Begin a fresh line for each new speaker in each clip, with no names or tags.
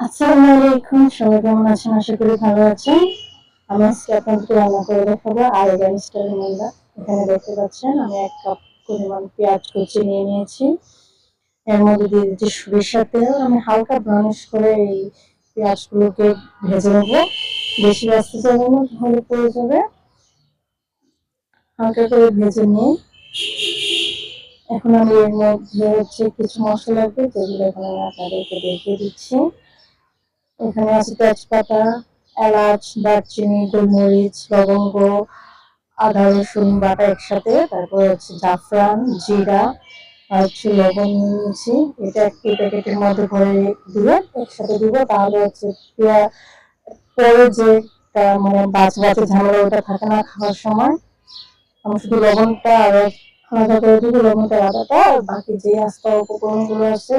আসসালামু আলাইকুম, সবাই ভালো আমি রান্না করে এখানে দেখতে পাচ্ছেন, আমি এক কাপ পরিমাণ পেঁয়াজ নিয়ে নিয়েছি। এর মধ্যে তেল। আমি হালকা করে এই পেঁয়াজগুলোকে ভেজে নেব। বেশি ব্যস্ত যাবে না তাহলে পড়ে যাবে। হালকা করে ভেজে নিয়ে। এখন আমি এর মধ্যে হচ্ছে কিছু মশলা লাগবে যেগুলো এখন আমি আপনাদেরকে দেখিয়ে দিচ্ছি। এখানে আছে তেজপাতা, এলাচ, দারচিনি, গোলমরিচ, লবঙ্গ, আদা, রসুন, বাটা একসাথে। তারপর হচ্ছে জাফরান, জিরা, আর হচ্ছে লবণ নিয়েছি। এটা একটি প্যাকেটের মধ্যে ভরে দিয়ে একসাথে দিব। তাহলে হচ্ছে পরে যে মানে বাজ বাজে ঝামেলা ওটা থাকে না খাওয়ার সময় আমি শুধু লবণটা আর আলাদা করে দিব, লবণটা আলাদাটা আর বাকি যে আস্তা উপকরণগুলো আছে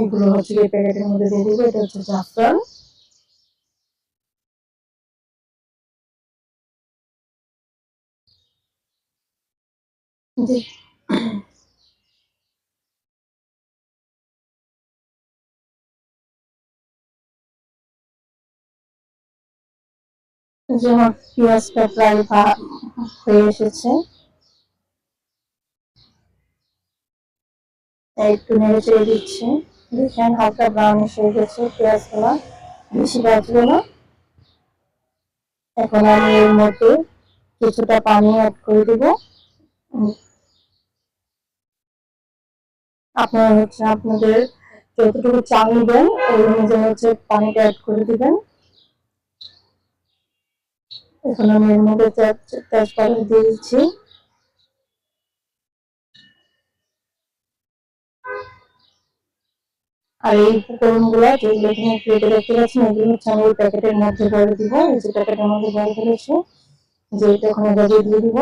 এগুলো হচ্ছে এই প্যাকেটের মধ্যে দিয়ে দিব, এটা হচ্ছে জাফরান। যে আমার পেঁয়াজটা প্রায় হয়ে এসেছে। একটু নেড়ে চেড়ে দিচ্ছি। দেখেন হালকা ব্রাউনিশ হয়ে গেছে পেঁয়াজগুলো বেশি বাজলো না এখন আমি এর মধ্যে কিছুটা পানি অ্যাড করে দেব। আপনারা হচ্ছে আপনাদের যতটুকু চাল নেবেন, ওই অনুযায়ী হচ্ছে পানিটা অ্যাড করে দিবেন। এখন আমি এর মধ্যে তেজপাতা দিয়ে দিচ্ছি। আর এই উপকরণগুলো যেগুলো এখানে প্লেটে দেখতে পাচ্ছেন, এগুলো হচ্ছে আমি ওই প্যাকেটের মধ্যে ভরে দিব। এই যে প্যাকেটের মধ্যে ভরে ফেলেছি যে এটা ওখানে বাজিয়ে দিয়ে দিব।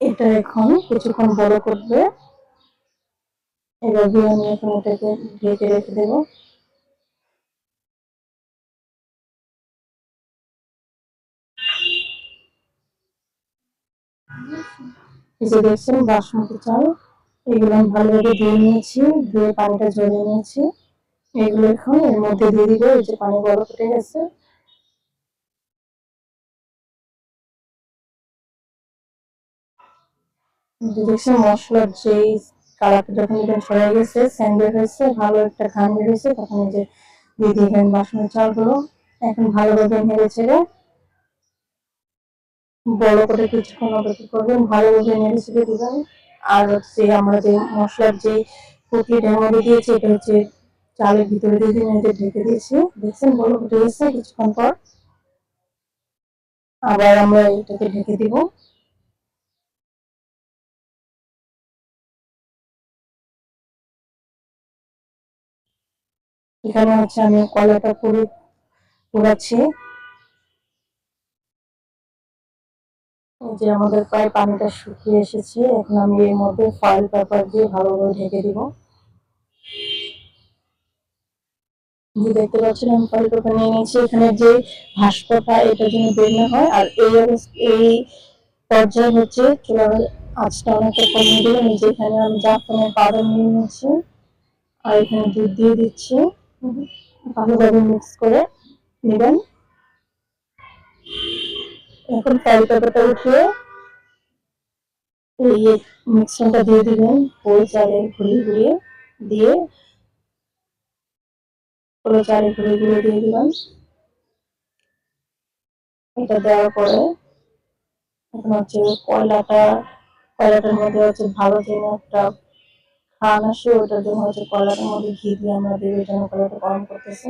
এটা এখন কিছুক্ষণ বড় করবে। এবার আমি এখন এটাকে ঢেকে রেখে দেবো। এই দেখছেন, বাসমতি চাল। এগুলো আমি ভালোভাবে ধুয়ে নিয়েছি, ধুয়ে পানিটা ঝরিয়ে নিয়েছি। এগুলো এখন এর মধ্যে দিয়ে দিব, এই যে পানি বড় ফুটে গেছে। দেখছেন, মশলার যেই কালারটা যখন এটা সরে গেছে স্যান্ডেল হয়েছে, ভালো একটা ঘাম বেরিয়েছে তখন এই যে দিয়ে দিবেন বাসমতি চালগুলো। এখন ভালোভাবে নেড়ে ছেড়ে বড় করে কিছুক্ষণ অপেক্ষা করবেন ভালোভাবে নেড়ে ছেড়ে দিবেন আর হচ্ছে আমরা যে মশলার যে পুটলিটার মধ্যে দিয়েছি, এটা হচ্ছে চালের ভিতরে দিয়ে এটা ঢেকে দিয়েছি। দেখছেন, বড় ফুটে গেছে কিছুক্ষণ পর। আবার আমরা এটাকে ঢেকে দিব। এখানে হচ্ছে আমি কলাটা পুরি পুরাচ্ছি যে আমাদের প্রায় পানিটা শুকিয়ে এসেছে, এখন আমি এর মধ্যে ফয়েল পেপার দিয়ে ভালোভাবে ঢেকে দিব। যে দেখতে পাচ্ছেন, আমি ফয়েল পেপার নিয়ে নিয়েছি। এখানে যে ভাস্কটা এটা যেন বের হয়। আর এই এই পর্যায়ে হচ্ছে চুলার আঁচটা অনেকটা কমিয়ে দিলাম। এই যেখানে আমি জাফরানের পাউডার নিয়ে নিয়েছি। আর এখানে দুধ দিয়ে দিচ্ছি। ভালোভাবে মিক্স করে নেবেন। এখন ফ্রাই পেপারটা উঠিয়ে এই মিক্সচারটা দিয়ে দিবেন ওই চালে ঘুরিয়ে ঘুরিয়ে দিয়ে পুরো চালে ঘুরিয়ে ঘুরিয়ে দিয়ে দিবেন এটা দেওয়ার পরে এখন হচ্ছে কয়লাটা, কয়লাটার মধ্যে হচ্ছে ভালো যেন একটা খান আসে, ওটার জন্য হচ্ছে কয়লাটার মধ্যে ঘি দিয়ে আমরা দিয়ে জন্য কয়লাটা গরম করতেছি।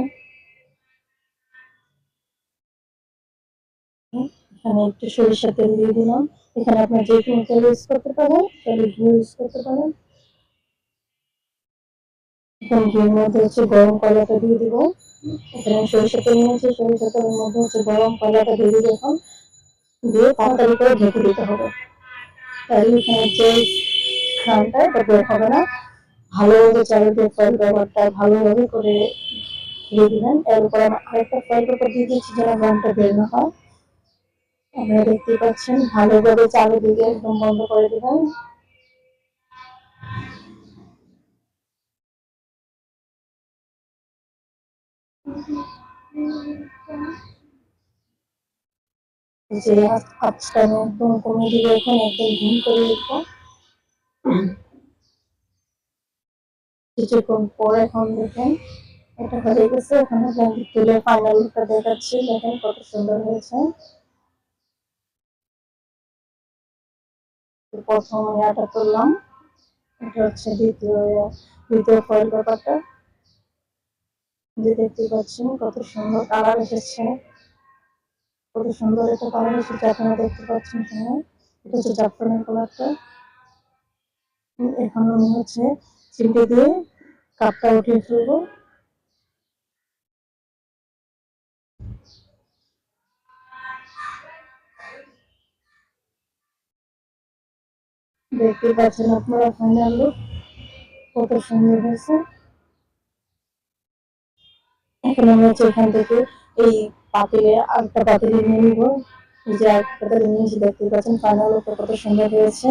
এখানে একটু সরিষা তেল দিয়ে দিলাম। এখানে আপনার যে কোনো তেল ইউজ করতে পারেন তাহলে ঘি ইউজ করতে পারেন। এখন ঘির মধ্যে হচ্ছে গরম কয়লাটা দিয়ে দিব। এখানে সরিষা তেল নিয়েছি সরিষা তেলের মধ্যে হচ্ছে গরম কয়লাটা দিয়ে দিব এখন। দিয়ে তাড়াতাড়ি করে ঢেকে দিতে হবে। তাহলে এখানে যে খানটা এটা বের হবে না। ভালোভাবে চারিদিকে ফয়েল ব্যবহারটা ভালোভাবে করে দিয়ে দিবেন। এর উপরে আরেকটা ফয়েল পেপার দিয়ে দিয়েছি যেন রংটা বের না হয়। আপনারা দেখতে পাচ্ছেন ভালোভাবে চারিদিকে একদম বন্ধ করে দিবেন। যে আমি একদম কমিয়ে দিব, এখন একদম ঘুম করে দিবো কিছুক্ষণ পর এখন দেখেন, এটা হয়ে গেছে। এখন তুলে ফাইনাল দেখাচ্ছি। দেখেন কত সুন্দর হয়েছে। প্রথম ইয়াটা তুললাম এটা হচ্ছে দ্বিতীয় দ্বিতীয় ফয়েল পেপারটা যে দেখতে পাচ্ছেন কত সুন্দর কালার এসেছে। কত সুন্দর একটা কালার এসেছে আপনারা দেখতে পাচ্ছেন এখানে। এটা হচ্ছে জাফরানের কালারটা এখন আমি হচ্ছে চিমটে দিয়ে কাপটা উঠিয়ে ফেলব। দেখতে পাচ্ছেন আপনারা ফাইনাল লুক কত সুন্দর হয়েছে। এখন আমি হচ্ছে এখান থেকে এই পাতিলে, আরেকটা পাতিলে নিয়ে নিব। এই যে আরেকটা পাতিলে নিয়েছি দেখতে পাচ্ছেন ফাইনাল লুকটা কত সুন্দর হয়েছে।